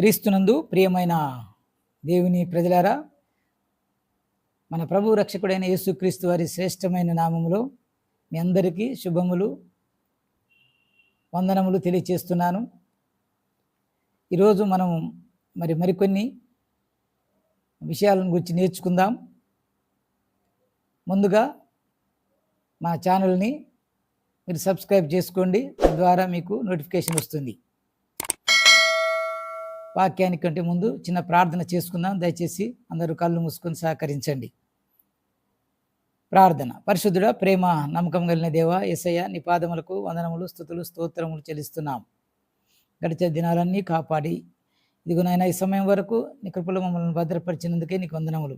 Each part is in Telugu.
క్రీస్తునందు ప్రియమైన దేవుని ప్రజలారా మన ప్రభు రక్షకుడైన యేసుక్రీస్తు వారి శ్రేష్టమైన నామములో మీ అందరికీ శుభములు వందనములు తెలియచేస్తున్నాను. ఈరోజు మనం మరి మరికొన్ని విషయాలను గురించి నేర్చుకుందాం. ముందుగా మా ఛానల్ని మీరు సబ్స్క్రైబ్ చేసుకోండి తద్వారా మీకు నోటిఫికేషన్ వస్తుంది. వాక్యానికంటే ముందు చిన్న ప్రార్థన చేసుకుందాం. దయచేసి అందరూ కళ్ళు మూసుకొని సహకరించండి. ప్రార్థన. పరిశుద్ధుడ ప్రేమ నమ్మకం కలిగిన దేవ ఎసయ్య నిపాదములకు వందనములు స్థుతులు స్తోత్రములు చెల్లిస్తున్నాం. గడిచే దినాలన్నీ కాపాడి ఇదిగో నాయన ఈ సమయం వరకు నీ కృపలో మమ్మల్ని భద్రపరిచినందుకే నీకు వందనములు.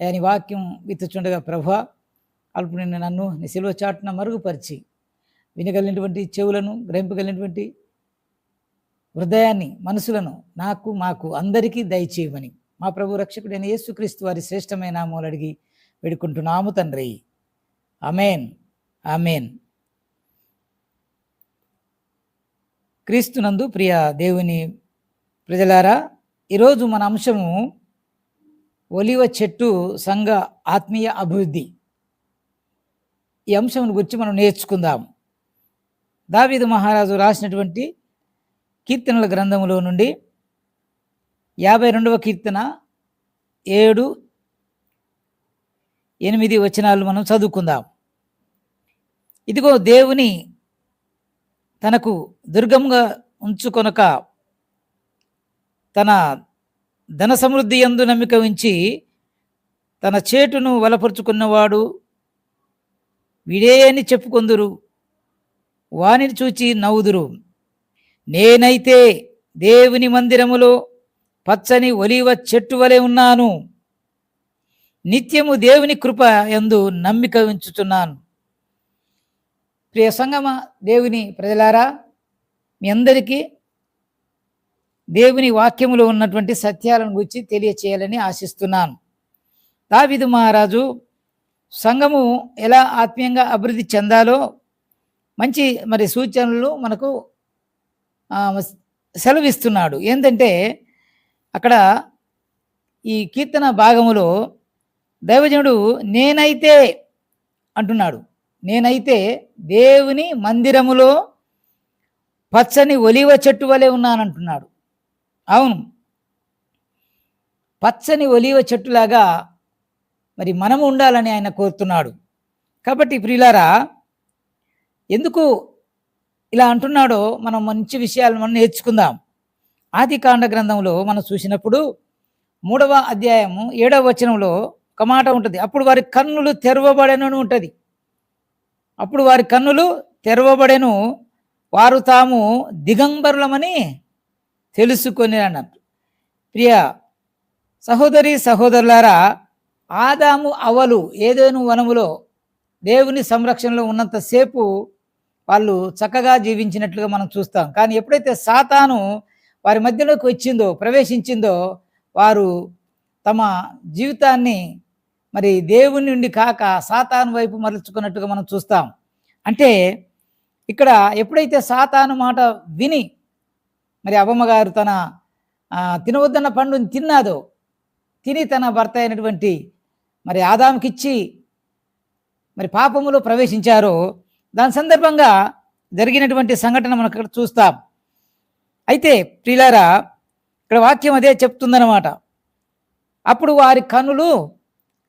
అయ్యా నీ వాక్యం విత్తుచుండగా ప్రభా అల్పుని నన్ను నీ సిలువ చాటున మరుగుపరిచి వినగలిగినటువంటి చెవులను గ్రహింపగలిగినటువంటి హృదయాన్ని మనసులను నాకు మాకు అందరికీ దయచేయమని మా ప్రభు రక్షకుడైన యేసుక్రీస్తు వారి శ్రేష్టమైన నామములు అడిగి వేడుకుంటున్నాము తండ్రి. అమేన్ అమేన్ క్రీస్తునందు ప్రియ దేవుని ప్రజలారా ఈరోజు మన అంశము ఒలివ చెట్టు సంఘ ఆత్మీయ అభివృద్ధి. ఈ అంశం గురించి మనం నేర్చుకుందాం. దావీదు మహారాజు రాసినటువంటి కీర్తనల గ్రంథములో నుండి యాభై రెండవ కీర్తన ఏడు ఎనిమిది వచనాలు మనం చదువుకుందాం. ఇదిగో దేవుని తనకు దుర్గంగా ఉంచుకొనక తన ధన సమృద్ధి ఎందు నమ్మిక ఉంచి తన చేటును వలపరుచుకున్నవాడు విడే అని చెప్పుకొందురు. వానిని చూచి నవ్వుదురు. నేనైతే దేవుని మందిరములో పచ్చని ఒలివ చెట్టు వలె ఉన్నాను. నిత్యము దేవుని కృప ఎందు నమ్మిక ఉంచుతున్నాను. ప్రియ సంగమ దేవుని ప్రజలారా మీ అందరికీ దేవుని వాక్యములో ఉన్నటువంటి సత్యాలను గురించి తెలియచేయాలని ఆశిస్తున్నాను. దావిదు మహారాజు సంఘము ఎలా ఆత్మీయంగా అభివృద్ధి చెందాలో మంచి మరి సూచనలు మనకు సెలవిస్తున్నాడు. ఏంటంటే అక్కడ ఈ కీర్తన భాగములో దైవజనుడు నేనైతే అంటున్నాడు. నేనైతే దేవుని మందిరములో పచ్చని ఒలివ చెట్టు వలె ఉన్నానంటున్నాడు. అవును. పచ్చని ఒలివ చెట్టులాగా మరి మనము ఉండాలని ఆయన కోరుతున్నాడు. కాబట్టి ప్రియులారా ఎందుకు ఇలా అంటున్నాడో మనం మంచి విషయాలు మనం నేర్చుకుందాం. ఆది కాండ గ్రంథంలో మనం చూసినప్పుడు మూడవ అధ్యాయము ఏడవ వచనంలో ఒక మాట ఉంటుంది. అప్పుడు వారి కన్నులు తెరవబడెను ఉంటుంది. అప్పుడు వారి కన్నులు తెరవబడెను వారు తాము దిగంబరులమని తెలుసుకొని అన్నారు ప్రియ సహోదరి సహోదరులారా ఆదాము అవలు ఏదేను వనములో దేవుని సంరక్షణలో ఉన్నంతసేపు వాళ్ళు చక్కగా జీవించినట్లుగా మనం చూస్తాం. కానీ ఎప్పుడైతే సాతాను వారి మధ్యలోకి వచ్చిందో ప్రవేశించిందో వారు తమ జీవితాన్ని మరి దేవుని నుండి కాక సాతాను వైపు మరల్చుకున్నట్టుగా మనం చూస్తాం. అంటే ఇక్కడ ఎప్పుడైతే సాతాను మాట విని మరి అవ్వమ్మగారు తన తినవద్దన్న పండుని తిన్నాదో తిని తన భర్త అయినటువంటి మరి ఆదాముకిచ్చి మరి పాపములో ప్రవేశించారో దాని సందర్భంగా జరిగినటువంటి సంఘటన మనం ఇక్కడ చూస్తాం. అయితే ప్రిలారా ఇక్కడ వాక్యం అదే చెప్తుందన్నమాట. అప్పుడు వారి కన్నులు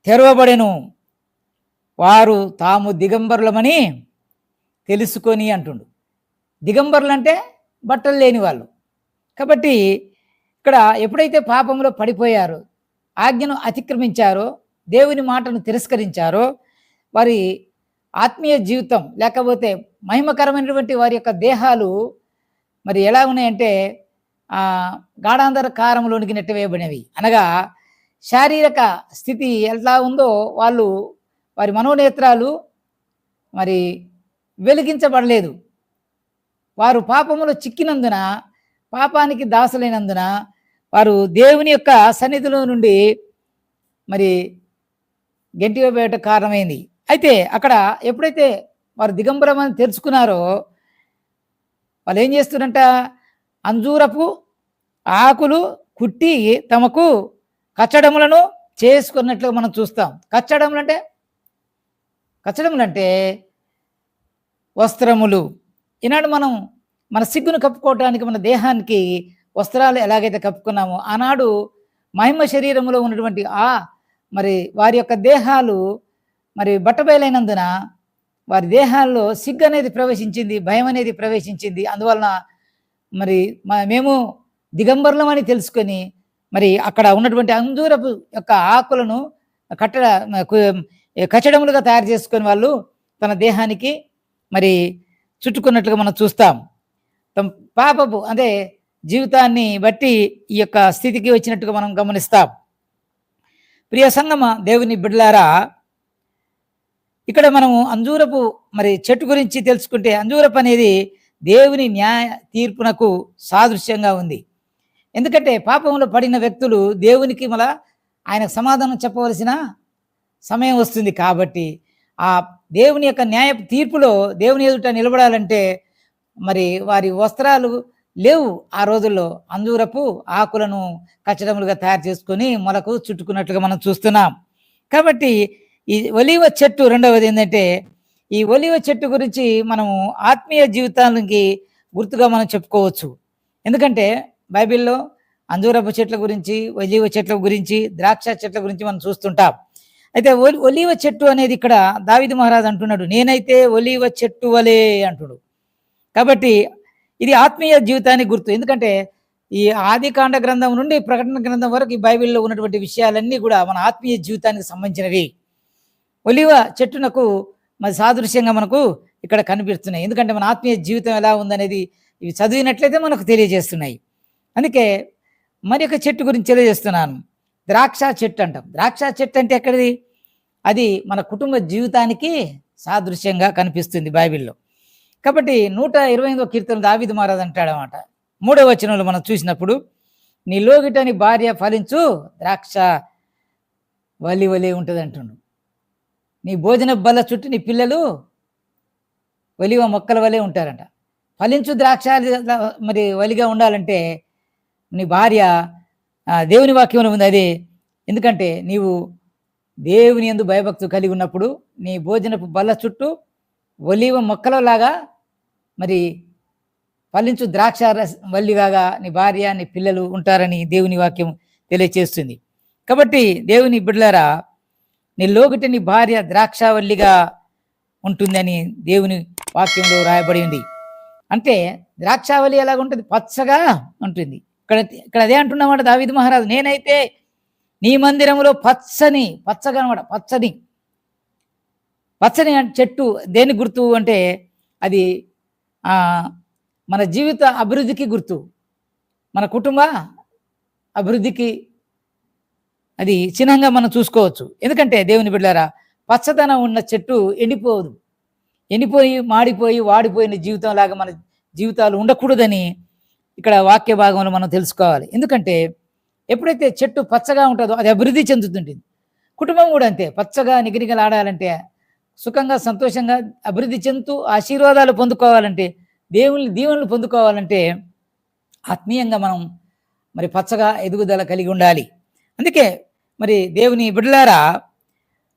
తెరవబడెను. వారు తాము దిగంబరులమని తెలుసుకొని అంటుండు. దిగంబరులు అంటే బట్టలు లేని వాళ్ళు. కాబట్టి ఇక్కడ ఎప్పుడైతే పాపంలో పడిపోయారో ఆజ్ఞను అతిక్రమించారో దేవుని మాటను తిరస్కరించారో వారి ఆత్మీయ జీవితం లేకపోతే మహిమకరమైనటువంటి వారి యొక్క దేహాలు మరి ఎలా ఉన్నాయంటే గాఢాంధర కారంలోనికి నెట్టవేయబడినవి అనగా శారీరక స్థితి ఎలా ఉందో వాళ్ళు వారి మనోనేత్రాలు మరి వెలిగించబడలేదు. వారు పాపములో చిక్కినందున పాపానికి దాసులైనందున వారు దేవుని యొక్క సన్నిధిలో నుండి మరి గెంటివేయట కారణమైంది. అయితే అక్కడ ఎప్పుడైతే వారు దిగంబరం అని తెలుసుకున్నారో వాళ్ళు ఏం చేస్తున్నారంట? అంజూరపు ఆకులు కుట్టి తమకు కచ్చడములను చేసుకున్నట్లుగా మనం చూస్తాం. కచ్చడములు అంటే కచ్చడములు అంటే వస్త్రములు. ఈనాడు మనం మన సిగ్గును కప్పుకోవటానికి మన దేహానికి వస్త్రాలు ఎలాగైతే కప్పుకున్నామో ఆనాడు మహిమ శరీరంలో ఉన్నటువంటి ఆ మరి వారి యొక్క దేహాలు మరి బట్టబయలైనందున వారి దేహాల్లో సిగ్గు అనేది ప్రవేశించింది భయం అనేది ప్రవేశించింది. అందువలన మరి మేము దిగంబరులం అని తెలుసుకొని మరి అక్కడ ఉన్నటువంటి అంజూరపు యొక్క ఆకులను కట్టడ కచడములుగా తయారు చేసుకుని వాళ్ళు తన దేహానికి మరి చుట్టుకున్నట్లుగా మనం చూస్తాం. తమ పాపపు అదే జీవితాన్ని బట్టి ఈ యొక్క స్థితికి వచ్చినట్టుగా మనం గమనిస్తాం. ప్రియ సంగమ దేవుని బిడ్డలారా ఇక్కడ మనము అంజూరపు మరి చెట్టు గురించి తెలుసుకుంటే అంజూరపు అనేది దేవుని న్యాయ తీర్పునకు సాదృశ్యంగా ఉంది. ఎందుకంటే పాపంలో పడిన వ్యక్తులు దేవునికి మళ్ళా ఆయనకు సమాధానం చెప్పవలసిన సమయం వస్తుంది కాబట్టి ఆ దేవుని యొక్క న్యాయ తీర్పులో దేవుని ఎదుట నిలబడాలంటే మరి వారి వస్త్రాలు లేవు ఆ రోజుల్లో. అంజూరపు ఆకులను కచ్చడములుగా తయారు చేసుకొని మొలకు చుట్టుకున్నట్లుగా మనం చూస్తున్నాం. కాబట్టి ఈ ఒలివ చెట్టు రెండవది ఏంటంటే ఈ ఒలివ చెట్టు గురించి మనము ఆత్మీయ జీవితానికి గుర్తుగా మనం చెప్పుకోవచ్చు. ఎందుకంటే బైబిల్లో అంజూరపు చెట్ల గురించి ఒలివ చెట్ల గురించి ద్రాక్ష చెట్ల గురించి మనం చూస్తుంటాం. అయితే ఒలి ఒలివ చెట్టు అనేది ఇక్కడ దావిది మహారాజ్ అంటున్నాడు నేనైతే ఒలివ చెట్టు వలే అంటుడు. కాబట్టి ఇది ఆత్మీయ జీవితానికి గుర్తు. ఎందుకంటే ఈ ఆదికాండ గ్రంథం నుండి ప్రకటన గ్రంథం వరకు ఈ బైబిల్లో ఉన్నటువంటి విషయాలన్నీ కూడా మన ఆత్మీయ జీవితానికి సంబంధించినవి. ఒలివ చెట్టునకు మరి సాదృశ్యంగా మనకు ఇక్కడ కనిపిస్తున్నాయి. ఎందుకంటే మన ఆత్మీయ జీవితం ఎలా ఉందనేది ఇవి చదివినట్లయితే మనకు తెలియజేస్తున్నాయి. అందుకే మరి ఒక చెట్టు గురించి తెలియజేస్తున్నాను. ద్రాక్ష చెట్టు అంటాం. ద్రాక్ష చెట్టు అంటే ఎక్కడిది? అది మన కుటుంబ జీవితానికి సాదృశ్యంగా కనిపిస్తుంది బైబిల్లో. కాబట్టి నూట ఇరవై ఎనిమిదో కీర్తన దావిది మహారాజ్ అంటాడనమాట మూడవ వచనంలో మనం చూసినప్పుడు నీ లోగిటని భార్య ఫలించు ద్రాక్ష వలి వలి ఉంటుంది అంటుండు నీ భోజన బల్ల చుట్టూ నీ పిల్లలు ఒలివ మొక్కల వలె ఉంటారంట. ఫలించు ద్రాక్ష మరి వలిగా ఉండాలంటే నీ భార్య దేవుని వాక్యంలో ఉంది అది. ఎందుకంటే నీవు దేవుని ఎందు భయభక్తు కలిగి ఉన్నప్పుడు నీ భోజనపు బల్ల చుట్టూ ఒలివ మొక్కలలాగా మరి ఫలించు ద్రాక్ష వల్లిగాగా నీ భార్య నీ పిల్లలు ఉంటారని దేవుని వాక్యం తెలియచేస్తుంది. కాబట్టి దేవుని బిడ్డలారా లోగిట నీ భార్య ద్రాక్షావల్లిగా ఉంటుందని దేవుని వాక్యంలో రాయబడి ఉంది. అంటే ద్రాక్షావళి ఎలాగ ఉంటుంది పచ్చగా ఉంటుంది. ఇక్కడ ఇక్కడ అదే అంటున్నమాట దావిద్ మహారాజు. నేనైతే నీ మందిరంలో పచ్చని పచ్చగా అనమాట పచ్చని. పచ్చని చెట్టు దేని గుర్తు అంటే అది మన జీవిత అభివృద్ధికి గుర్తు. మన కుటుంబ అభివృద్ధికి అది చిహ్నంగా మనం చూసుకోవచ్చు. ఎందుకంటే దేవుని బిడ్డారా పచ్చదనం ఉన్న చెట్టు ఎండిపోదు. ఎండిపోయి మాడిపోయి వాడిపోయిన జీవితం లాగా మన జీవితాలు ఉండకూడదని ఇక్కడ వాక్య భాగంలో మనం తెలుసుకోవాలి. ఎందుకంటే ఎప్పుడైతే చెట్టు పచ్చగా ఉంటుందో అది అభివృద్ధి చెందుతుంటుంది. కుటుంబం కూడా అంతే. పచ్చగా నిగనిగలాడాలంటే సుఖంగా సంతోషంగా అభివృద్ధి చెందుతూ ఆశీర్వాదాలు పొందుకోవాలంటే దేవుని దీవెనలు పొందుకోవాలంటే ఆత్మీయంగా మనం మరి పచ్చగా ఎదుగుదల కలిగి ఉండాలి. అందుకే మరి దేవుని బిడ్డలారా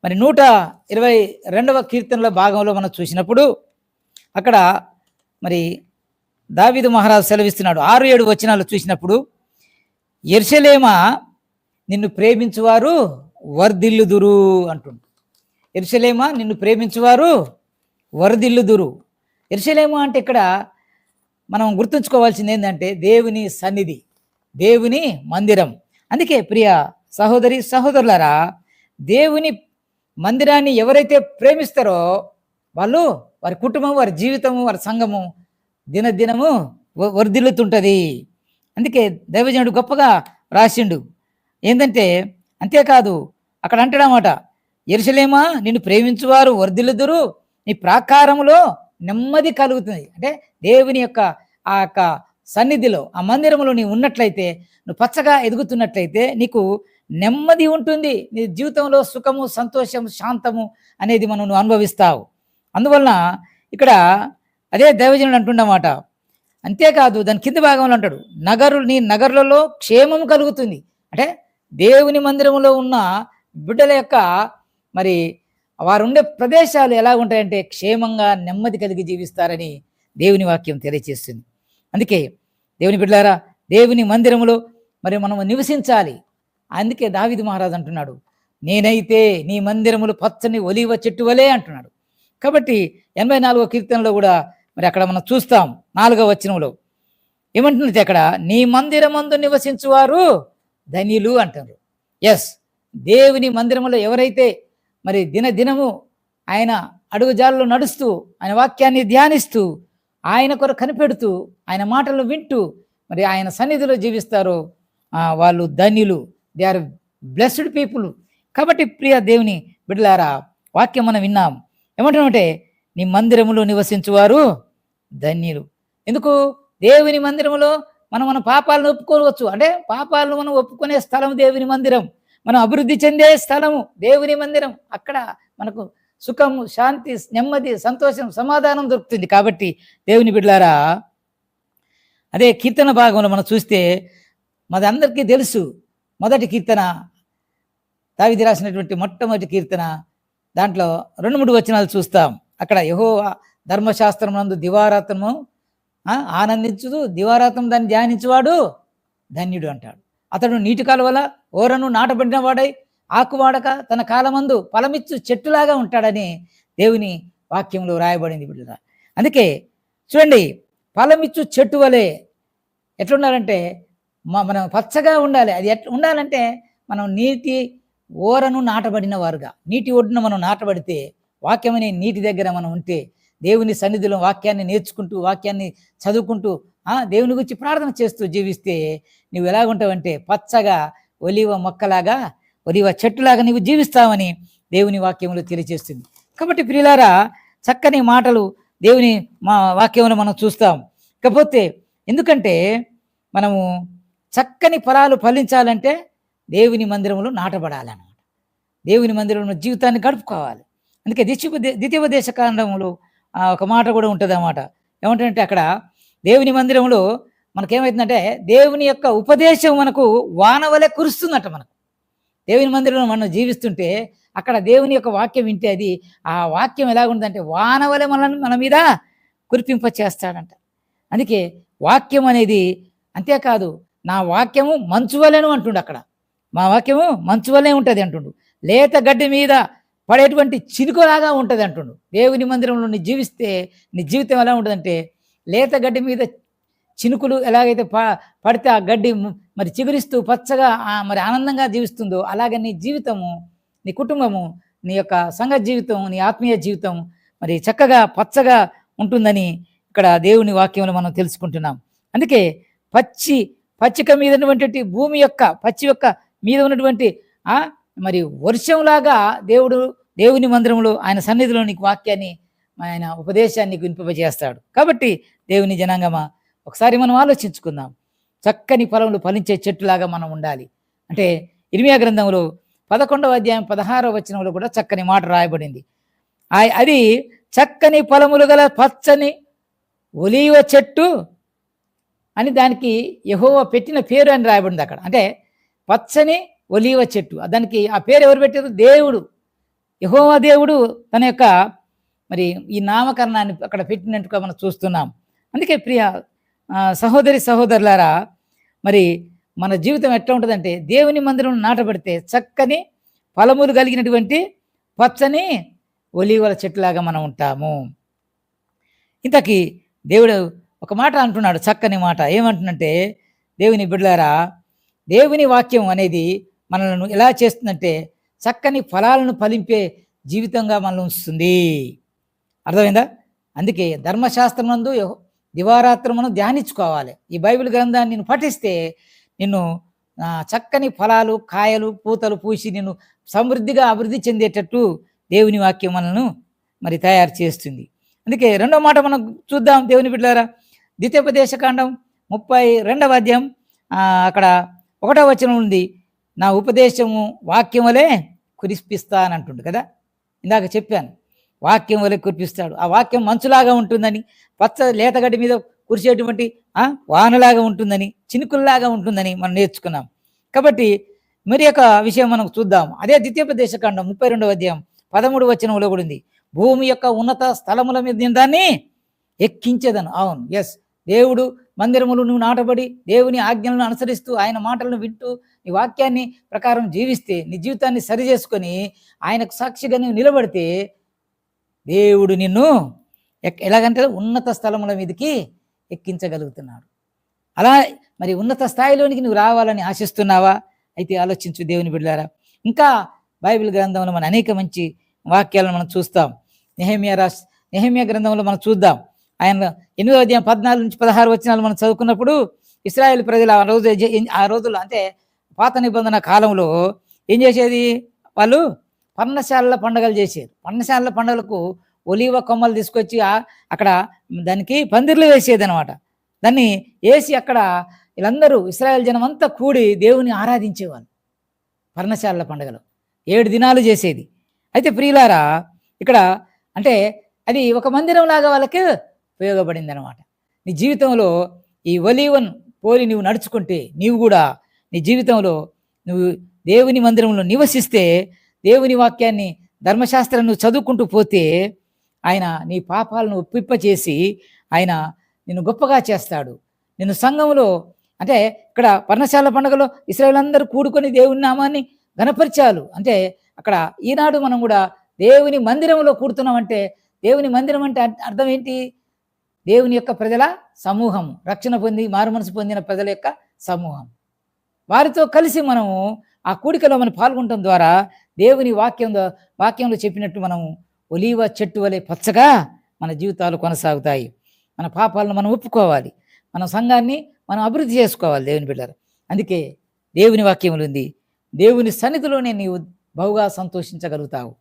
మరి నూట ఇరవై రెండవ కీర్తనల భాగంలో మనం చూసినప్పుడు అక్కడ మరి దావిదు మహారాజు సెలవిస్తున్నాడు. ఆరు ఏడు వచనాలు చూసినప్పుడు ఎర్షలేమా నిన్ను ప్రేమించువారు వర్ధిల్లుదురు అంటుండు. ఎర్షలేమా నిన్ను ప్రేమించువారు వరదిల్లుదురు ఎర్షలేమా అంటే ఇక్కడ మనం గుర్తుంచుకోవాల్సింది ఏంటంటే దేవుని సన్నిధి దేవుని మందిరం. అందుకే ప్రియ సహోదరి సహోదరులారా దేవుని మందిరాన్ని ఎవరైతే ప్రేమిస్తారో వాళ్ళు వారి కుటుంబం వారి జీవితము వారి సంఘము దినదినము వర్ధిల్లుతుంటుంది. అందుకే దైవజనుడు గొప్పగా రాసిండు. ఏంటంటే అంతేకాదు అక్కడ అంటాడన్నమాట ఎరుసలేమా నిన్ను ప్రేమించువారు వర్ధిల్లుదురు నీ ప్రాకారములో నెమ్మది కలుగుతుంది. అంటే దేవుని యొక్క ఆ యొక్క సన్నిధిలో ఆ మందిరంలో నీవు ఉన్నట్లయితే నువ్వు పచ్చగా ఎదుగుతున్నట్లయితే నీకు నెమ్మది ఉంటుంది. నీ జీవితంలో సుఖము సంతోషము శాంతము అనేది మనం నువ్వు అనుభవిస్తావు. అందువలన ఇక్కడ అదే దైవజనుడు అంటున్నమాట అంతేకాదు దాని కింద భాగంలో అంటాడు నగరు నీ నగరులలో క్షేమం కలుగుతుంది. అంటే దేవుని మందిరంలో ఉన్న బిడ్డల యొక్క మరి వారు ఉండే ప్రదేశాలు ఎలా ఉంటాయంటే క్షేమంగా నెమ్మది కలిగి జీవిస్తారని దేవుని వాక్యం తెలియజేస్తుంది. అందుకే దేవుని బిడ్డారా దేవుని మందిరములో మరి మనం నివసించాలి. అందుకే దావిది మహారాజు అంటున్నాడు నేనైతే నీ మందిరములు పచ్చని ఒలివ చెట్టు వలే అంటున్నాడు. కాబట్టి ఎనభై నాలుగో కీర్తనలో కూడా మరి అక్కడ మనం చూస్తాం నాలుగో వచనంలో. ఏమంటున్నది అక్కడ? నీ మందిరమందు నివసించువారు ధనియులు అంటారు ఎస్ దేవుని మందిరములో ఎవరైతే మరి దినదినము ఆయన అడుగుజాలలో నడుస్తూ ఆయన వాక్యాన్ని ధ్యానిస్తూ ఆయన కొరకు కనిపెడుతూ ఆయన మాటలు వింటూ మరి ఆయన సన్నిధిలో జీవిస్తారో వాళ్ళు ధన్యులు. దే ఆర్ బ్లెస్డ్ పీపుల్ కాబట్టి ప్రియ దేవుని బిడ్డలారా వాక్యం మనం విన్నాం. ఏమంటున్నామంటే నీ మందిరములో నివసించువారు ధన్యులు. ఎందుకు? దేవుని మందిరములో మనం మన పాపాలను ఒప్పుకోవచ్చు. అంటే పాపాలను మనం ఒప్పుకునే స్థలం దేవుని మందిరం. మనం అభివృద్ధి చెందే స్థలము దేవుని మందిరం. అక్కడ మనకు సుఖము శాంతి నెమ్మది సంతోషం సమాధానం దొరుకుతుంది. కాబట్టి దేవుని బిడ్డలారా అదే కీర్తన భాగంలో మనం చూస్తే మాది అందరికీ తెలుసు మొదటి కీర్తన దావిది రాసినటువంటి మొట్టమొదటి కీర్తన దాంట్లో రెండు మూడు వచనాలు చూస్తాం. అక్కడ యహో ధర్మశాస్త్రం నందు దివారాత్రము ఆ, ఆనందించుదు దివారాత్రం దాన్ని ధ్యానించువాడు ధన్యుడు అంటాడు. అతడు నీటి కాలువల ఓరను నాటబడిన వాడై ఆకువాడక తన కాలమందు ఫలమిచ్చు చెట్టులాగా ఉంటాడని దేవుని వాక్యంలో రాయబడింది బిడ్డ అందుకే చూడండి ఫలమిచ్చు చెట్టు వలె ఎట్లుండాలంటే మా మనం పచ్చగా ఉండాలి. అది ఎట్లా ఉండాలంటే మనం నీటి ఓరను నాటబడిన వారుగా. నీటి ఒడ్డున మనం నాటబడితే వాక్యమని నీటి దగ్గర మనం ఉంటే దేవుని సన్నిధిలో వాక్యాన్ని నేర్చుకుంటూ వాక్యాన్ని చదువుకుంటూ దేవుని గురించి ప్రార్థన చేస్తూ జీవిస్తే నువ్వు ఎలాగుంటావంటే పచ్చగా ఒలివ మొక్కలాగా ఒలివ చెట్టులాగా నీవు జీవిస్తావని దేవుని వాక్యంలో తెలియజేస్తుంది. కాబట్టి ప్రియులారా చక్కని మాటలు దేవుని మా వాక్యంలో మనం చూస్తాం. కాకపోతే ఎందుకంటే మనము చక్కని ఫలాలు ఫలించాలంటే దేవుని మందిరంలో నాటబడాలన్నమాట. దేవుని మందిరంలో జీవితాన్ని గడుపుకోవాలి. అందుకే ద్వితీయోపదే ద్వితీయోపదేశ కాండంలో ఒక మాట కూడా ఉంటుంది అన్నమాట ఏమంటంటే అక్కడ దేవుని మందిరంలో మనకేమవుతుందంటే దేవుని యొక్క ఉపదేశం మనకు వానవలే కురుస్తుందట మనకు. దేవుని మందిరంలో మనం జీవిస్తుంటే అక్కడ దేవుని యొక్క వాక్యం వింటే అది ఆ వాక్యం ఎలాగుంటుందంటే వానవలే మనల్ని మన మీద కురిపింప చేస్తాడంట. అందుకే వాక్యం అనేది అంతేకాదు నా వాక్యము మంచు వలెను అంటుండు అక్కడ. మా వాక్యము మంచు వలె ఉంటుంది అంటుండు. లేత గడ్డి మీద పడేటువంటి చినుకులాగా ఉంటుంది అంటుండు. దేవుని మందిరంలో నీ జీవిస్తే నీ జీవితం ఎలా ఉంటుందంటే లేత గడ్డి మీద చినుకులు ఎలాగైతే ప పడితే ఆ గడ్డి మరి చిగురిస్తూ పచ్చగా మరి ఆనందంగా జీవిస్తుందో అలాగే నీ జీవితము నీ కుటుంబము నీ యొక్క సంఘ జీవితం నీ ఆత్మీయ జీవితం మరి చక్కగా పచ్చగా ఉంటుందని ఇక్కడ దేవుని వాక్యంలో మనం తెలుసుకుంటున్నాం. అందుకే పచ్చి పచ్చిక మీద ఉన్నటువంటి భూమి యొక్క పచ్చి యొక్క మీద ఉన్నటువంటి మరి వర్షంలాగా దేవుడు దేవుని మందిరంలో ఆయన సన్నిధిలో నీకు వాక్యాన్ని ఆయన ఉపదేశాన్ని నీకు వినిపింపజేస్తాడు కాబట్టి దేవుని జనాంగమా ఒకసారి మనం ఆలోచించుకుందాం. చక్కని ఫలములు ఫలించే చెట్టులాగా మనం ఉండాలి. అంటే ఇర్మియా గ్రంథంలో పదకొండవ అధ్యాయం పదహారవ వచనంలో కూడా చక్కని మాట రాయబడింది. ఆ- అది చక్కని ఫలములు గల పచ్చని ఒలీవ చెట్టు అని దానికి యహోవ పెట్టిన పేరు అని రాయబడింది అక్కడ. అంటే పచ్చని ఒలీవ చెట్టు. దానికి ఆ పేరు ఎవరు పెట్టారు? దేవుడు. యహోవ దేవుడు తన యొక్క మరి ఈ నామకరణాన్ని అక్కడ పెట్టినట్టుగా మనం చూస్తున్నాం. అందుకే ప్రియ సహోదరి సహోదరులారా మరి మన జీవితం ఎట్లా ఉంటుందంటే దేవుని మందిరం నాటబడితే చక్కని ఫలములు కలిగినటువంటి పచ్చని ఒలీవల చెట్టులాగా మనం ఉంటాము. ఇంతకీ దేవుడు ఒక మాట అంటున్నాడు చక్కని మాట. ఏమంటున్నంటే దేవుని బిడ్డలారా దేవుని వాక్యం అనేది మనల్ని ఎలా చేస్తుందంటే చక్కని ఫలాలను ఫలింపే జీవితంగా మనల్ని ఉంచుతుంది. అర్థమైందా? అందుకే ధర్మశాస్త్రం నందు దివారాత్రమును మనం ధ్యానించుకోవాలి. ఈ బైబిల్ గ్రంథాన్ని నేను పఠిస్తే నిన్ను చక్కని ఫలాలు కాయలు పూతలు పూసి నిన్ను సమృద్ధిగా అభివృద్ధి చెందేటట్టు దేవుని వాక్యం మనను మరి తయారు చేస్తుంది. అందుకే రెండో మాట మనం చూద్దాం దేవుని బిడ్డారా. ద్వితీయోపదేశ కాండం ముప్పై రెండవ అధ్యాయం అక్కడ ఒకటో వచనం ఉంది. నా ఉపదేశము వాక్యం వలె కురిపిస్తానంటుండు కదా. ఇందాక చెప్పాను. వాక్యం వలె కురిపిస్తాడు. ఆ వాక్యం మంచులాగా ఉంటుందని పచ్చ లేతగడ్డి మీద కురిసేటువంటి వానలాగా ఉంటుందని చినుకుల్లాగా ఉంటుందని మనం నేర్చుకున్నాం. కాబట్టి మరి యొక్క విషయం మనం చూద్దాం. అదే ద్వితీయోపదేశ కాండం ముప్పై రెండవ అధ్యాయం పదమూడు వచనంలో కూడా ఉంది. భూమి యొక్క ఉన్నత స్థలముల మీద నేను దాన్ని ఎక్కించేదను. అవును ఎస్ దేవుడు మందిరములు నువ్వు నాటబడి దేవుని ఆజ్ఞలను అనుసరిస్తూ ఆయన మాటలను వింటూ నీ వాక్యాన్ని ప్రకారం జీవిస్తే నీ జీవితాన్ని సరి చేసుకొని ఆయనకు సాక్షిగా నువ్వు నిలబడితే దేవుడు నిన్ను ఎక్- ఎలాగంటే ఉన్నత స్థలముల మీదకి ఎక్కించగలుగుతున్నాడు. అలా మరి ఉన్నత స్థాయిలోనికి నువ్వు రావాలని ఆశిస్తున్నావా? అయితే ఆలోచించు దేవుని బిడ్డారా ఇంకా బైబిల్ గ్రంథంలో మన అనేక మంచి వాక్యాలను మనం చూస్తాం. నెహమియా రాస్ నెహమియా గ్రంథంలో మనం చూద్దాం. ఆయన ఎనిమిదో అధ్యాయం పద్నాలుగు నుంచి పదహారు వచనాలు మనం చదువుకున్నప్పుడు ఇస్రాయేల్ ప్రజలు ఆ రోజు ఆ రోజుల్లో అంటే పాత నిబంధన కాలంలో ఏం చేసేది వాళ్ళు? పర్ణశాలల పండుగలు చేసేది. పర్ణశాలల పండుగలకు ఒలివ కొమ్మలు తీసుకొచ్చి అక్కడ దానికి పందిర్లు వేసేది అనమాట దాన్ని వేసి అక్కడ వీళ్ళందరూ ఇస్రాయల్ జనం అంతా కూడి దేవుని ఆరాధించేవాళ్ళు పర్ణశాలల పండుగలు. ఏడు దినాలు చేసేది. అయితే ప్రియులారా ఇక్కడ అంటే అది ఒక మందిరం లాగా వాళ్ళకి ఉపయోగపడింది అనమాట నీ జీవితంలో ఈ ఒలీవన్ పోలి నువ్వు నడుచుకుంటే నీవు కూడా నీ జీవితంలో నువ్వు దేవుని మందిరంలో నివసిస్తే దేవుని వాక్యాన్ని ధర్మశాస్త్రం నువ్వు చదువుకుంటూ పోతే ఆయన నీ పాపాలను ఒప్పింపచేసి ఆయన నిన్ను గొప్పగా చేస్తాడు. నిన్ను సంఘంలో అంటే ఇక్కడ పర్ణశాల పండుగలో ఇస్రాయలందరూ కూడుకొని దేవుని నామాన్ని గణపరిచాలు అంటే అక్కడ ఈనాడు మనం కూడా దేవుని మందిరంలో కూడుతున్నామంటే దేవుని మందిరం అంటే అర్థం ఏంటి? దేవుని యొక్క ప్రజల సమూహం రక్షణ పొంది మారుమనసు పొందిన ప్రజల యొక్క సమూహం. వారితో కలిసి మనము ఆ కూడికలో మనం పాల్గొనడం ద్వారా దేవుని వాక్యం వాక్యంలో చెప్పినట్టు మనము ఒలీవ చెట్టు వలె పచ్చగా మన జీవితాలు కొనసాగుతాయి. మన పాపాలను మనం ఒప్పుకోవాలి. మన సంఘాన్ని మనం అభివృద్ధి చేసుకోవాలి దేవుని బిడ్డలు అందుకే దేవుని వాక్యములు ఉంది. దేవుని సన్నిధిలోనే నీవు బహుగా సంతోషించగలుగుతావు.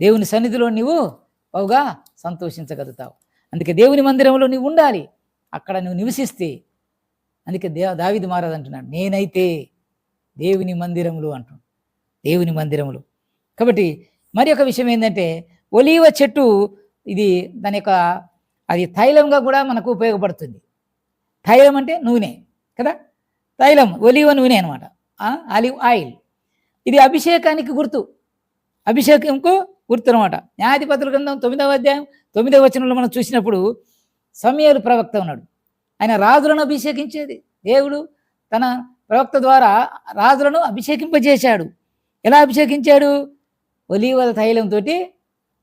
దేవుని సన్నిధిలో నీవు బహుగా సంతోషించగలుగుతావు. అందుకే దేవుని మందిరంలో నీవు ఉండాలి. అక్కడ నువ్వు నివసిస్తే అందుకే దేవ దావిది మహారాజ్ అంటున్నాడు నేనైతే దేవుని మందిరములు అంటున్నాడు. దేవుని మందిరములు. కాబట్టి మరి ఒక విషయం ఏంటంటే ఒలీవ చెట్టు ఇది దాని యొక్క అది తైలంగా కూడా మనకు ఉపయోగపడుతుంది. తైలం అంటే నూనె కదా? తైలం ఒలివ నూనె అనమాట ఆలివ్ ఆయిల్. ఇది అభిషేకానికి గుర్తు. అభిషేకంకు గుర్తు అనమాట న్యాయాధిపతుల గ్రంథం తొమ్మిదవ అధ్యాయం తొమ్మిదవ వచనంలో మనం చూసినప్పుడు సమయాలు ప్రవక్త ఉన్నాడు. ఆయన రాజులను అభిషేకించేది. దేవుడు తన ప్రవక్త ద్వారా రాజులను అభిషేకింపజేశాడు. ఎలా అభిషేకించాడు? ఒలీవల తైలంతో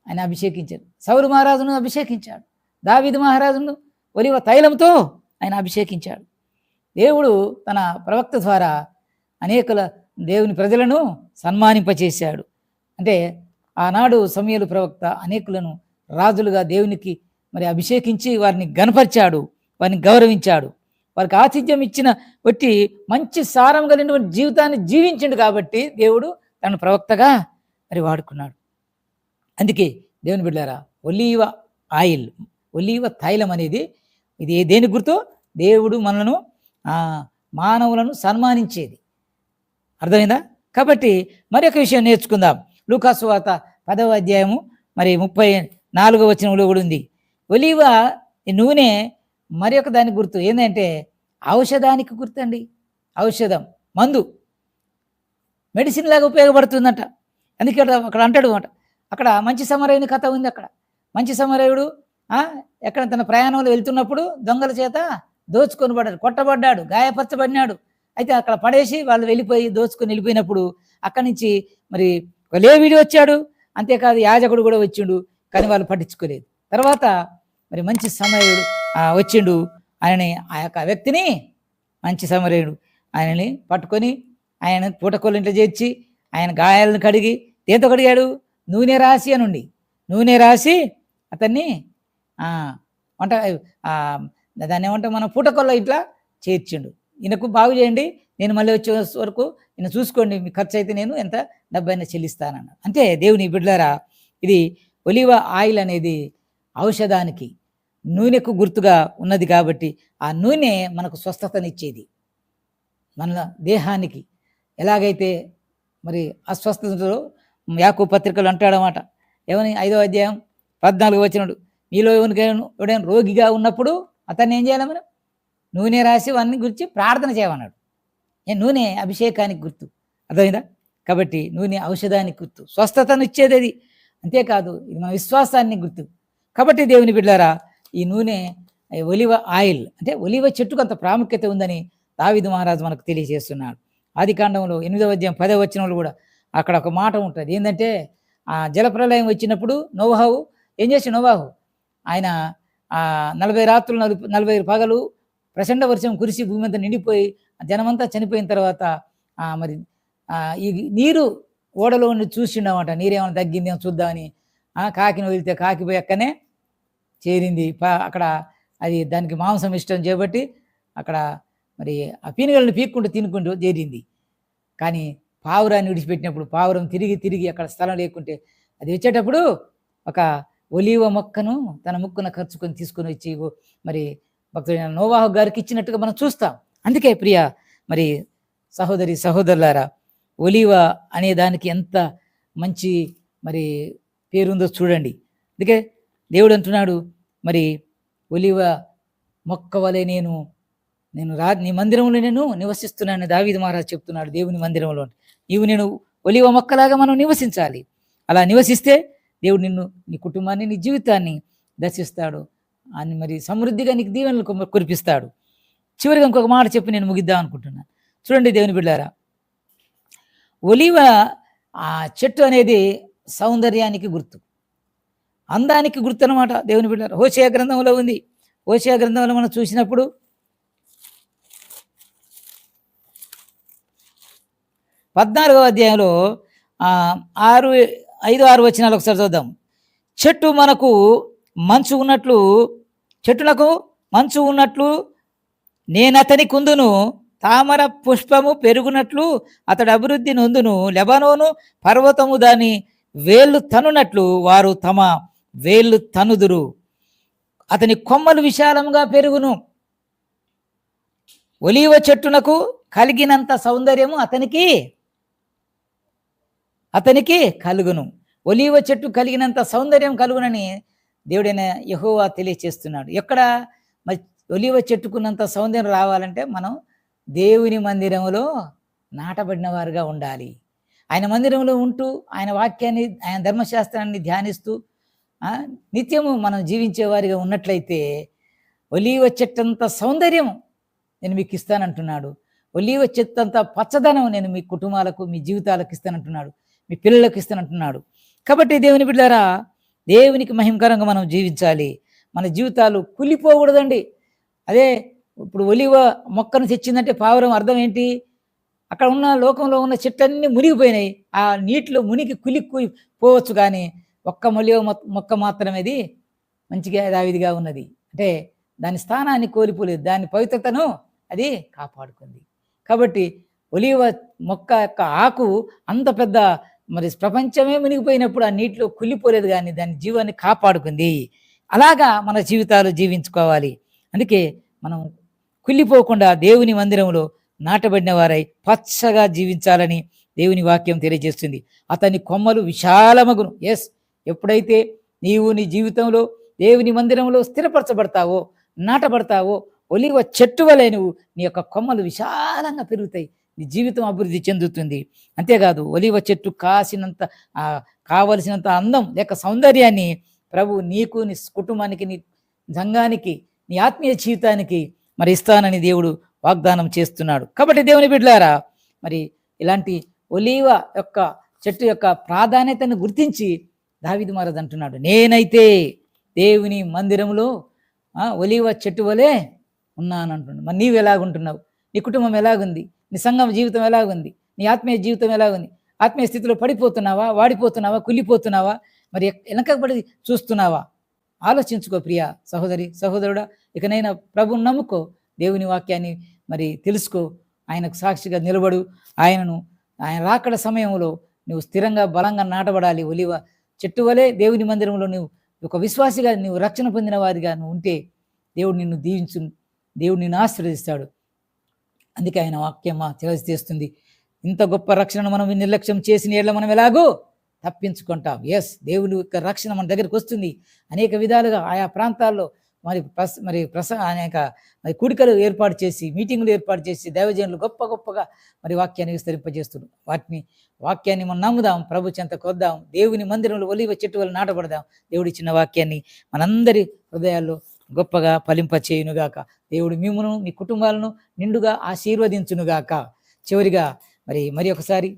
ఆయన అభిషేకించాడు. సౌరు మహారాజును అభిషేకించాడు. దావిద్ మహారాజును ఒలివ తైలంతో ఆయన అభిషేకించాడు. దేవుడు తన ప్రవక్త ద్వారా అనేకుల దేవుని ప్రజలను సన్మానింపచేశాడు. అంటే ఆనాడు సమయలు ప్రవక్త అనేకులను రాజులుగా దేవునికి మరి అభిషేకించి వారిని గనపరిచాడు వారిని గౌరవించాడు. వారికి ఆతిథ్యం ఇచ్చిన బట్టి మంచి సారం కలిగినటువంటి జీవితాన్ని జీవించిండు కాబట్టి దేవుడు తన ప్రవక్తగా మరి వాడుకున్నాడు. అందుకే దేవుని బిడ్డారా ఒలీవ ఆయిల్ ఒలీవ తైలం అనేది ఇది ఏ- దేని గుర్తు? దేవుడు మనలను మానవులను సన్మానించేది. అర్థమైందా? కాబట్టి మరి ఒక విషయం నేర్చుకుందాం. లూకాసు వార్త పదవ అధ్యాయము మరి ముప్పై నాలుగవ వచనంలో కూడా ఉంది. ఒలీవ ఈ నూనె మరి ఒక దానికి గుర్తు ఏంటంటే ఔషధానికి గుర్తండి. ఔషధం మందు. మెడిసిన్ లాగా ఉపయోగపడుతుందంట. అందుకే అక్కడ అక్కడ అంటాడు అనమాట అక్కడ మంచి సమరయుని కథ ఉంది అక్కడ. మంచి సమరయుడు ఎక్కడ తన ప్రయాణంలో వెళ్తున్నప్పుడు దొంగల చేత దోచుకొని పడ్డాడు కొట్టబడ్డాడు గాయపరచబడినాడు. అయితే అక్కడ పడేసి వాళ్ళు వెళ్ళిపోయి దోచుకొని వెళ్ళిపోయినప్పుడు అక్కడి నుంచి మరి ఒక లేవిడి వచ్చాడు. అంతేకాదు యాజకుడు కూడా వచ్చిండు కానీ వాళ్ళు పట్టించుకోలేదు. తర్వాత మరి మంచి సమయుడు వచ్చిండు. ఆయనని ఆ యొక్క వ్యక్తిని మంచి సమరయుడు. ఆయనని పట్టుకొని ఆయన పూటకోళ్ళ చేర్చి ఆయన గాయాలను కడిగి దేంతో కడిగాడు. నూనె రాసి అనుండి. నూనె రాసి అతన్ని వంట దాన్ని ఏమంటాం మన పూటకొల్ల ఇట్లా చేర్చిండు. ఈయనకు బాగు చేయండి. నేను మళ్ళీ వచ్చే వరకు నేను చూసుకోండి. మీ ఖర్చు అయితే నేను ఎంత డబ్బైనా చెల్లిస్తానన్నాడు. అంటే దేవుని బిడ్డలారా ఇది ఒలివ ఆయిల్ అనేది ఔషధానికి నూనెకు గుర్తుగా ఉన్నది కాబట్టి ఆ నూనె మనకు స్వస్థతనిచ్చేది. మన దేహానికి. ఎలాగైతే మరి అస్వస్థతలో యాకు పత్రికలు అంటాడనమాట ఏమని? ఐదో అధ్యాయం పద్నాలుగు వచ్చినాడు మీలో ఎవరికైనా ఎవడైనా రోగిగా ఉన్నప్పుడు అతన్ని ఏం చేయాలి మనం? నూనె రాసి వాడిని గురించి ప్రార్థన చేయమన్నాడు. ఏ నూనె అభిషేకానికి గుర్తు. అర్థమైందా? కాబట్టి నూనె ఔషధానికి గుర్తు. స్వస్థతను ఇచ్చేది అది. అంతేకాదు ఇది మన విశ్వాసాన్ని గుర్తు. కాబట్టి దేవుని బిడ్డారా ఈ నూనె ఒలివ ఆయిల్ అంటే ఒలివ చెట్టుకు అంత ప్రాముఖ్యత ఉందని దావిదు మహారాజు మనకు తెలియజేస్తున్నాడు. ఆది కాండంలో ఎనిమిదవ అధ్యాయం పదవ వచనంలో కూడా అక్కడ ఒక మాట ఉంటుంది. ఏంటంటే ఆ జలప్రలయం వచ్చినప్పుడు నోవాహు ఏం చేసి నోవాహు? ఆయన ఆ నలభై రాత్రులు నలుపు నలభై పగలు ప్రచండ వర్షం కురిసి భూమి అంతా నిండిపోయి జనమంతా చనిపోయిన తర్వాత మరి ఈ నీరు ఓడలో ఉండి చూసిండమాట. నీరేమైనా తగ్గిందేమో చూద్దామని. ఆ కాకిని వదిలితే కాకి పోయి అక్కనే చేరింది. అక్కడ అది దానికి మాంసం ఇష్టం చేపట్టి అక్కడ మరి ఆ పీనుగలను పీక్కుంటూ తినుకుంటూ చేరింది. కానీ పావురాన్ని విడిచిపెట్టినప్పుడు పావురం తిరిగి తిరిగి అక్కడ స్థలం లేకుంటే అది వచ్చేటప్పుడు ఒక ఒలీవ మొక్కను తన ముక్కున ఖర్చుకొని తీసుకొని వచ్చి మరి భక్తుడైన నోవాహు గారికి ఇచ్చినట్టుగా మనం చూస్తాం. అందుకే ప్రియ మరి సహోదరి సహోదరులారా ఒలీవ అనే దానికి ఎంత మంచి మరి పేరుందో చూడండి. అందుకే దేవుడు అంటున్నాడు మరి ఒలివ మొక్క వలె నేను నేను రా నీ మందిరంలో నేను నివసిస్తున్నాను దావీది మహారాజ్ చెప్తున్నాడు దేవుని మందిరంలో. నీవు నేను ఒలివ మొక్కలాగా మనం నివసించాలి. అలా నివసిస్తే దేవుడు నిన్ను నీ కుటుంబాన్ని నీ జీవితాన్ని దర్శిస్తాడు. అని మరి సమృద్ధిగా నీకు దీవెనలు కురిపిస్తాడు. చివరిగా ఇంకొక మాట చెప్పి నేను ముగిద్దాం అనుకుంటున్నాను చూడండి దేవుని బిడ్డారా. ఒలివ ఆ చెట్టు అనేది సౌందర్యానికి గుర్తు. అందానికి గుర్తు అనమాట దేవుని బిడ్డారు. హోషయ గ్రంథంలో ఉంది. హోషయ గ్రంథంలో మనం చూసినప్పుడు పద్నాలుగవ అధ్యాయంలో ఆరు ఐదు ఆరు వచ్చినాలు ఒకసారి చూద్దాం. చెట్టు మనకు మంచు ఉన్నట్లు చెట్టునకు మంచు ఉన్నట్లు నేను అతని కుందును తామర పుష్పము పెరుగునట్లు అతడు అభివృద్ధి నొందును లెబనోను పర్వతము దాని వేళ్ళు తనునట్లు వారు తమ వేళ్ళు తనుదురు. అతని కొమ్మలు విశాలంగా పెరుగును. ఒలీవ చెట్టునకు కలిగినంత సౌందర్యము అతనికి అతనికి కలుగును. ఒలీవ చెట్టు కలిగినంత సౌందర్యం కలుగునని దేవుడైన యహోవా తెలియచేస్తున్నాడు. ఎక్కడ మరి ఒలివ చెట్టుకున్నంత సౌందర్యం రావాలంటే మనం దేవుని మందిరంలో నాటబడిన వారుగా ఉండాలి. ఆయన మందిరంలో ఉంటూ ఆయన వాక్యాన్ని ఆయన ధర్మశాస్త్రాన్ని ధ్యానిస్తూ నిత్యము మనం జీవించేవారిగా ఉన్నట్లయితే ఒలీవ చెట్టంత సౌందర్యం నేను మీకు ఇస్తానంటున్నాడు. ఒలీవ చెట్టంత పచ్చదనం నేను మీ కుటుంబాలకు మీ జీవితాలకు ఇస్తానంటున్నాడు. మీ పిల్లలకు ఇస్తానంటున్నాడు. కాబట్టి దేవుని బిడ్డారా దేవునికి మహిమకరంగా మనం జీవించాలి. మన జీవితాలు కులిపోకూడదండి. అదే ఇప్పుడు ఒలివ మొక్కను తెచ్చిందంటే పావురం అర్థం ఏంటి? అక్కడ ఉన్న లోకంలో ఉన్న చెట్లన్నీ మునిగిపోయినాయి. ఆ నీటిలో మునిగి కులి కులి పోవచ్చు కానీ ఒక్క మొలియో మొక్క మాత్రమే అది మంచిగా యథావిధిగా ఉన్నది. అంటే దాని స్థానాన్ని కోల్పోలేదు. దాని పవిత్రతను అది కాపాడుకుంది. కాబట్టి ఒలివ మొక్క యొక్క ఆకు అంత పెద్ద మరి ప్రపంచమే మునిగిపోయినప్పుడు ఆ నీటిలో కుళ్ళిపోలేదు కానీ దాని జీవాన్ని కాపాడుకుంది. అలాగా మన జీవితాలు జీవించుకోవాలి. అందుకే మనం కుళ్ళిపోకుండా దేవుని మందిరంలో నాటబడిన వారై పచ్చగా జీవించాలని దేవుని వాక్యం తెలియజేస్తుంది. అతని కొమ్మలు విశాలమగును. ఎస్ ఎప్పుడైతే నీవు నీ జీవితంలో దేవుని మందిరంలో స్థిరపరచబడతావో నాటబడతావో ఒలివ చెట్టు వలె నువ్వు నీ యొక్క కొమ్మలు విశాలంగా పెరుగుతాయి. నీ జీవితం అభివృద్ధి చెందుతుంది. అంతేకాదు ఒలివ చెట్టు కాసినంత కావలసినంత అందం లేక సౌందర్యాన్ని ప్రభు నీకు నీ కుటుంబానికి నీ సంఘానికి నీ ఆత్మీయ జీవితానికి మరి ఇస్తానని దేవుడు వాగ్దానం చేస్తున్నాడు. కాబట్టి దేవుని బిడ్డలారా మరి ఇలాంటి ఒలీవ యొక్క చెట్టు యొక్క ప్రాధాన్యతను గుర్తించి దావిది మహారాజ్ అంటున్నాడు నేనైతే దేవుని మందిరంలో ఒలివ చెట్టు వలె ఉన్నాను అంటున్నాడు. మరి నీవు ఎలాగుంటున్నావు? నీ కుటుంబం ఎలాగుంది? నీ సంఘం జీవితం ఎలాగుంది? నీ ఆత్మీయ జీవితం ఎలాగుంది? ఆత్మీయ స్థితిలో పడిపోతున్నావా? వాడిపోతున్నావా? కుళ్ళిపోతున్నావా? మరి వెనకబడి చూస్తున్నావా? ఆలోచించుకో ప్రియ సహోదరి సహోదరుడా ఇకనైనా ప్రభుని నమ్ముకో దేవుని వాక్యాన్ని మరి తెలుసుకో ఆయనకు సాక్షిగా నిలబడు ఆయనను ఆయన రాకడ సమయంలో నువ్వు స్థిరంగా బలంగా నాటబడాలి ఒలివ చెట్టు వలె దేవుని మందిరంలో నువ్వు ఒక విశ్వాసిగా నువ్వు రక్షణ పొందిన వారిగా నువ్వు ఉంటే దేవుడు నిన్ను దీవించు దేవుడు నిన్ను ఆశీర్వదిస్తాడు. అందుకే ఆయన వాక్యం తెలియజేస్తుంది ఇంత గొప్ప రక్షణను మనం నిర్లక్ష్యం చేసిన ఏళ్ళ మనం ఎలాగో తప్పించుకుంటాం. ఎస్ దేవుని యొక్క రక్షణ మన దగ్గరికి వస్తుంది. అనేక విధాలుగా ఆయా ప్రాంతాల్లో మరి ప్రస మరి ప్రస అనేక మరి కూడికలు ఏర్పాటు చేసి మీటింగులు ఏర్పాటు చేసి దైవజనులు గొప్ప గొప్పగా మరి వాక్యాన్ని విస్తరింపజేస్తున్నారు. వాటిని వాక్యాన్ని మనం నమ్ముదాం ప్రభు చెంత కొద్దాం దేవుని మందిరంలో ఒలివ చెట్టు వల్ల నాటబడదాం. దేవుడి చిన్న వాక్యాన్ని మనందరి హృదయాల్లో గొప్పగా ఫలింపచేయునుగాక దేవుడు మిమ్మను మీ కుటుంబాలను నిండుగా ఆశీర్వదించునుగాక. చివరిగా మరి మరి ఒకసారి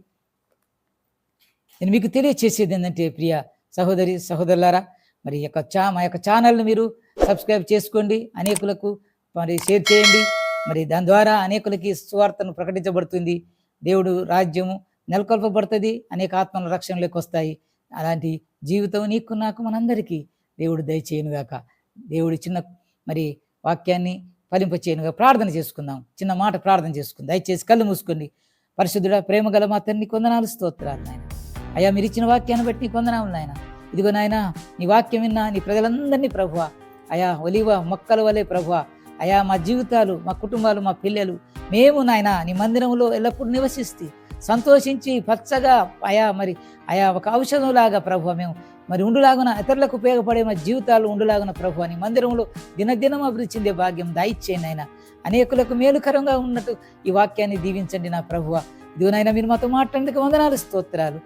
నేను మీకు తెలియచేసేది ఏంటంటే ప్రియ సహోదరి సహోదరులారా మరి యొక్క చా మా యొక్క ఛానల్ను మీరు సబ్స్క్రైబ్ చేసుకోండి. అనేకులకు మరి షేర్ చేయండి. మరి దాని ద్వారా అనేకులకి సువార్తను ప్రకటించబడుతుంది. దేవుడు రాజ్యము నెలకొల్పబడుతుంది. అనేక ఆత్మల రక్షణలోకి వస్తాయి. అలాంటి జీవితం నీకు నాకు మనందరికీ దేవుడు దయచేయనుగాక. దేవుడి చిన్న మరి వాక్యాన్ని ఫలింపచేయనుగా ప్రార్థన చేసుకుందాం. చిన్న మాట ప్రార్థన చేసుకుందాం. దయచేసి కళ్ళు మూసుకోండి. పరిశుద్ధుడ ప్రేమ గల మా తండ్రి కొందనాలు స్తోత్రాలు నాయన. అయ్యా మీరు ఇచ్చిన వాక్యాన్ని బట్టి కొందనాలు నాయన. ఇదిగో నాయన నీ వాక్యం విన్నా నీ ప్రజలందరినీ ప్రభువ అయా ఒలివ మొక్కల వలె ప్రభువ. అయా మా జీవితాలు మా కుటుంబాలు మా పిల్లలు. మేము నాయన నీ మందిరంలో ఎల్లప్పుడూ నివసిస్తే సంతోషించి పచ్చగా అయా మరి అయా ఒక ఔషధంలాగా ప్రభు మేము. మరి ఉండులాగున ఇతరులకు ఉపయోగపడే మా జీవితాలు ఉండులాగున ప్రభు అని మందిరంలో దినదినం అభివృద్ధి చెందే భాగ్యం దాయిచ్చేయండి ఆయన అనేకులకు మేలుకరంగా ఉన్నట్టు ఈ వాక్యాన్ని దీవించండి నా ప్రభువ. ఇదిగోనైనా మీరు మాతో మాట్లాడేందుకు వందనాలు స్తోత్రాలు.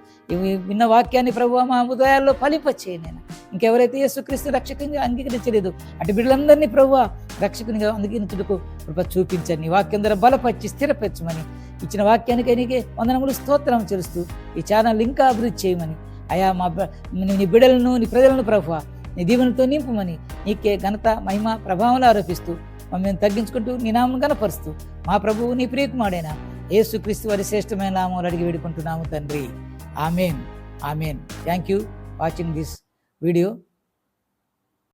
విన్న వాక్యాన్ని ప్రభు మా హృదయాల్లో ఫలిపచ్చేయండి నేను ఇంకెవరైతే యేసుక్రీస్తు రక్షకునిగా అంగీకరించలేదు అటు బిడ్డలందరినీ ప్రభు రక్షకునిగా అంగీకరించుటకు కృప చూపించండి. వాక్యం ద్వారా బలపరిచి స్థిరపరచమని ఇచ్చిన వాక్యానికి నీకే వందనములు స్తోత్రం చేస్తూ ఈ ఛానల్ ఇంకా అభివృద్ధి చేయమని. అయా మా నీ బిడ్డలను నీ ప్రజలను ప్రభు నీ దీవెనతో నింపమని నీకే ఘనత మహిమ ప్రభావం ఆరోపిస్తూ మమ్మల్ని తగ్గించుకుంటూ నీ నామం కనపరుస్తూ మా ప్రభువు నీ ప్రియకుమాడైన యేసుక్రీస్తు వారి శ్రేష్టమైన నామం అడిగి వేడుకుంటున్నాము తండ్రి. Amen. Amen. Thank you watching this video